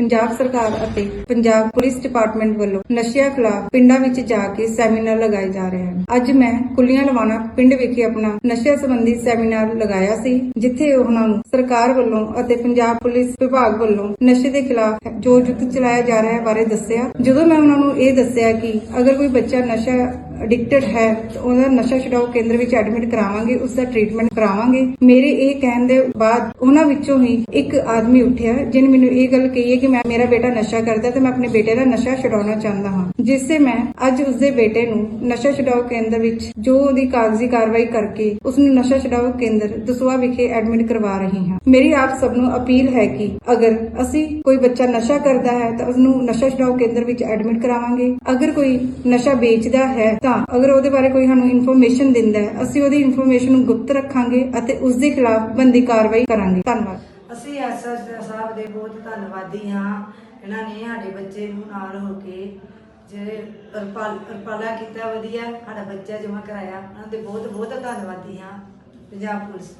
ਪੰਜਾਬ ਸਰਕਾਰ ਅਤੇ Punjab police department ਵੱਲੋਂ ਨਸ਼ਿਆਂ ਖਿਲਾਫ ਪਿੰਡਾਂ ਵਿੱਚ ਜਾ ਕੇ ਸੈਮੀਨਾਰ ਲਗਾਏ ਜਾ ਰਹੇ ਹਨ। ਅੱਜ ਮੈਂ ਕੁੱਲੀਆਂ ਲਵਾਣਾ ਪਿੰਡ ਵਿਖੇ ਆਪਣਾ ਨਸ਼ਿਆਂ ਸੰਬੰਧੀ ਸੈਮੀਨਾਰ ਲਗਾਇਆ ਸੀ, ਜਿੱਥੇ ਉਹਨਾਂ ਨੂੰ ਸਰਕਾਰ ਵੱਲੋਂ ਅਤੇ ਪੰਜਾਬ ਪੁਲਿਸ ਵਿਭਾਗ ਵੱਲੋਂ ਨਸ਼ੇ ਦੇ ਖਿਲਾਫ ਜੋ ਯੁੱਧ ਚਲਾਇਆ ਜਾ ਰਿਹਾ ਹੈ ਬਾਰੇ ਦੱਸਿਆ। ਜਦੋਂ ਮੈਂ ਉਹਨਾਂ ਨੂੰ ਇਹ ਦੱਸਿਆ ਕਿ ਅਗਰ ਕੋਈ ਬੱਚਾ ਨਸ਼ਾ ਐਡਿਕਟਡ ਹੈ ਉਹਦਾ ਨਸ਼ਾ ਛਡਾਓ ਕੇਂਦਰ ਵਿੱਚ ਐਡਮਿਟ ਕਰਾਵਾਂਗੇ ਉਸ ਦਾ ਟ੍ਰੀਟਮੈਂਟ ਕਰਾਵਾਂਗੇ। ਮੇਰੇ ਇਹ ਕਹਿਣ ਦੇ ਬਾਅਦ ਉਹਨਾਂ ਵਿੱਚੋਂ ਹੀ ਇੱਕ ਆਦਮੀ ਉੱਠਿਆ, ਜਿਹਨੇ ਮੈਨੂੰ ਇਹ ਗੱਲ ਕਹੀ ਹੈ ਕਿ ਮੈਂ, ਮੇਰਾ ਬੇਟਾ ਨਸ਼ਾ ਕਰਦਾ ਤੇ ਮੈਂ ਆਪਣੇ ਬੇਟੇ ਦਾ ਨਸ਼ਾ ਛਡਾਉਣਾ ਚਾਹੁੰਦਾ ਹਾਂ, ਜਿਸ ਤੇ ਮੈਂ ਅੱਜ ਉਸਦੇ ਬੇਟੇ ਨੂੰ ਨਸ਼ਾ ਛਡਾਓ ਕੇਂਦਰ ਵਿੱਚ ਜੋ ਉਹਦੀ ਕਾਗਜ਼ੀ ਕਾਰਵਾਈ ਕਰਕੇ ਉਸ ਨੂੰ ਨਸ਼ਾ ਛਡਾਓ ਕੇਂਦਰ ਦਸੂਆ ਵਿਖੇ ਐਡਮਿਟ ਕਰਵਾ ਰਹੀ ਹਾਂ। ਮੇਰੀ ਆਪ ਸਭ ਨੂੰ ਅਪੀਲ ਹੈ ਕਿ ਅਗਰ ਅਸੀਂ ਕੋਈ ਬੱਚਾ ਨਸ਼ਾ ਕਰਦਾ ਹੈ, ਤਾਂ ਉਸ ਨੂੰ ਨਸ਼ਾ ਛਡਾਓ ਕੇਂਦਰ ਵਿੱਚ ਐਡਮਿਟ ਕਰਾਵਾਂਗੇ। ਅਗਰ ਕੋਈ ਨਸ਼ਾ ਵੇਚਦਾ ਹੈ ਤਾਂ ਅਗਰ ਉਹਦੇ ਬਾਰੇ ਕੋਈ ਸਾਨੂੰ ਇਨਫੋਰਮੇਸ਼ਨ ਦਿੰਦਾ ਹੈ, ਅਸੀਂ ਉਹਦੀ ਇਨਫੋਰਮੇਸ਼ਨ ਨੂੰ ਗੁਪਤ ਰੱਖਾਂਗੇ ਅਤੇ ਉਸ ਦੇ ਖਿਲਾਫ ਬੰਦੀ ਕਾਰਵਾਈ ਕਰਾਂਗੇ। ਧੰਨਵਾਦ। ਅਸੀਂ ਐਸਐਸ ਸਾਹਿਬ ਦੇ ਬਹੁਤ ਧੰਨਵਾਦੀ ਹਾਂ। ਇਹਨਾਂ ਨੇ ਸਾਡੇ ਬੱਚੇ ਨੂੰ ਨਾਲ ਹੋ ਕੇ ਜਿਹੜੇ ਰਪਾਲ ਰਪਾਲਾ ਕੀਤਾ, ਵਧੀਆ। ਸਾਡਾ ਬੱਚਾ ਜਮਾ ਕਰਾਇਆ। ਉਹਨਾਂ ਦੇ ਬਹੁਤ ਬਹੁਤ ਧੰਨਵਾਦੀ ਹਾਂ। ਪੰਜਾਬ ਪੁਲਿਸ ਦੇ।